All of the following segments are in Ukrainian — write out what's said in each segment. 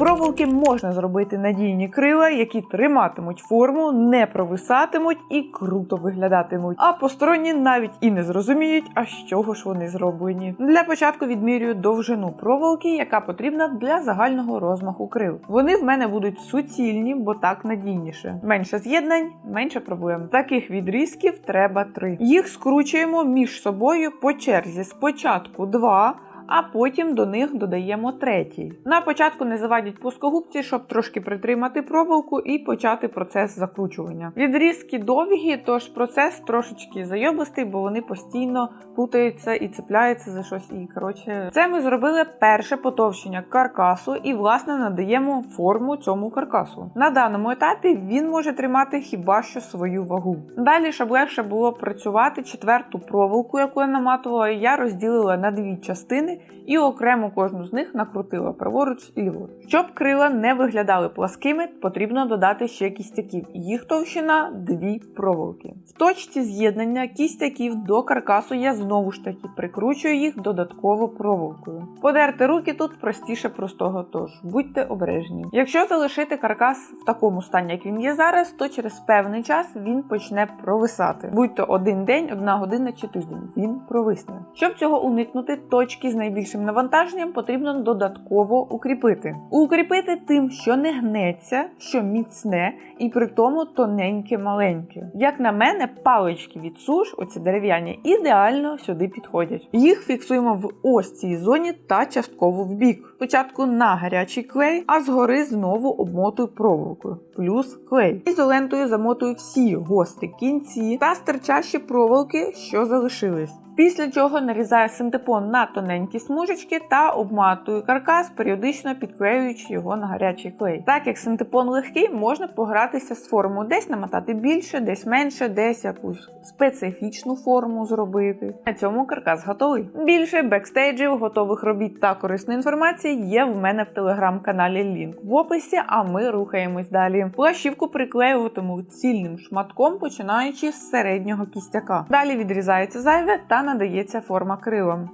проволоки можна зробити надійні крила, які триматимуть форму, не провисатимуть і круто виглядатимуть. А посторонні навіть і не зрозуміють, а з чого ж вони зроблені. Для початку відмірюю довжину проволоки, яка потрібна для загального розмаху крил. Вони в мене будуть суцільні, бо так надійніше. Менше з'єднань, менше проблем. Таких відрізків треба три. Їх скручуємо між собою по черзі. Спочатку два. А потім до них додаємо третій. На початку не завадять плоскогубці, щоб трошки притримати проволоку і почати процес закручування. Відрізки довгі, тож процес трошечки зайобистий, бо вони постійно путаються і цепляються за щось. І коротше, це ми зробили перше потовщення каркасу і, власне, надаємо форму цьому каркасу. На даному етапі він може тримати хіба що свою вагу. Далі, щоб легше було працювати, четверту проволоку, яку я наматувала, я розділила на дві частини і окремо кожну з них накрутила праворуч і ліворуч. Щоб крила не виглядали пласкими, потрібно додати ще кістяків. Їх товщина дві проволоки. В точці з'єднання кістяків до каркасу я знову ж таки прикручую їх додатково проволокою. Подерти руки тут простіше простого, тож будьте обережні. Якщо залишити каркас в такому стані, як він є зараз, то через певний час він почне провисати. Будь то один день, одна година чи тиждень. Він провисне. Щоб цього уникнути, точки з найбільшим навантаженням потрібно додатково укріпити. Укріпити тим, що не гнеться, що міцне і при тому тоненьке маленьке. Як на мене, палички від суш, оці дерев'яні, ідеально сюди підходять. Їх фіксуємо в ось цій зоні та частково в бік. Спочатку на гарячий клей, а згори знову обмотую проволокою, плюс клей. Ізолентою замотую всі гострі кінці та стирчащі проволоки, що залишились. Після чого нарізаю синтепон на тоненькі смужечки та обматую каркас, періодично підклеюючи його на гарячий клей. Так як синтепон легкий, можна погратися з формою, десь намотати більше, десь менше, десь якусь специфічну форму зробити. На цьому каркас готовий. Більше бекстейджів, готових робіт та корисної інформації є в мене в телеграм-каналі. Лінк в описі, а ми рухаємось далі. Плащівку приклеюватиму цільним шматком, починаючи з середнього кістяка. Далі відрізається зайве та надається форма крилом.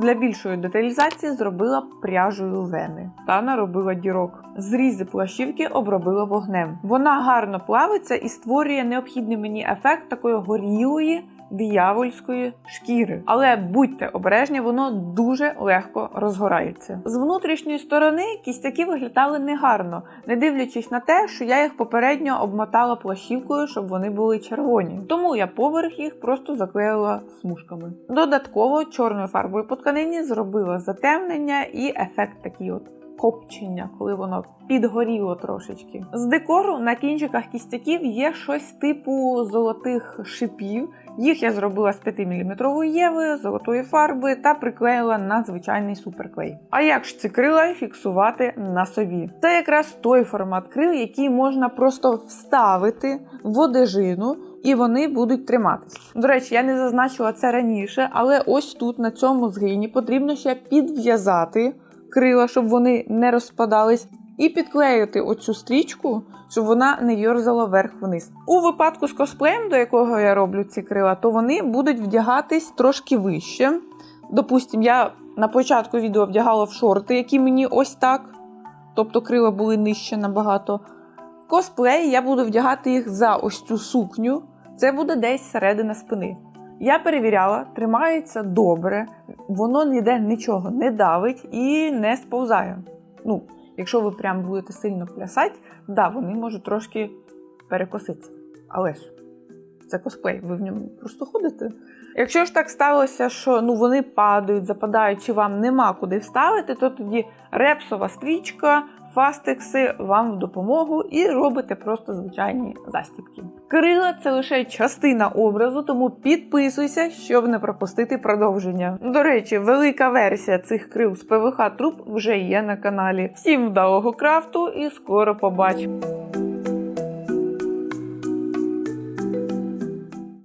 Для більшої деталізації зробила пряжею вени та наробила дірок. Зрізи плащівки обробила вогнем. Вона гарно плавиться і створює необхідний мені ефект такої горілої. Диявольської шкіри, але будьте обережні, воно дуже легко розгорається. З внутрішньої сторони кістяки виглядали негарно, не дивлячись на те, що я їх попередньо обмотала плащівкою, щоб вони були червоні. Тому я поверх їх просто заклеїла смужками. Додатково чорною фарбою по тканині зробила затемнення і ефект такий от. Копчення, коли воно підгоріло трошечки. З декору на кінчиках кістяків є щось типу золотих шипів. Їх я зробила з 5-мм єви, золотої фарби та приклеїла на звичайний суперклей. А як ж ці крила фіксувати на собі? Це якраз той формат крил, який можна просто вставити в одежину. І вони будуть триматись. До речі, я не зазначила це раніше, але ось тут на цьому згині потрібно ще підв'язати крила, щоб вони не розпадались, і підклеїти оцю стрічку, щоб вона не йорзала вверх-вниз. У випадку з косплеєм, до якого я роблю ці крила, то вони будуть вдягатись трошки вище. Допустим, я на початку відео вдягала в шорти, які мені ось так, тобто крила були нижче набагато. В косплеї я буду вдягати їх за ось цю сукню, це буде десь середина спини. Я перевіряла, тримається добре, воно ніде нічого не давить і не сповзає. Ну, якщо ви прям будете сильно плясати, да, вони можуть трошки перекоситися. Але ж це косплей, ви в ньому просто ходите. Якщо ж так сталося, що ну, вони падають, западають, чи вам нема куди вставити, то тоді репсова стрічка, фастекси вам в допомогу і робите просто звичайні застібки. Крила це лише частина образу, тому підписуйся, щоб не пропустити продовження. До речі, велика версія цих крил з ПВХ труб вже є на каналі. Всім вдалого крафту і скоро побачимо!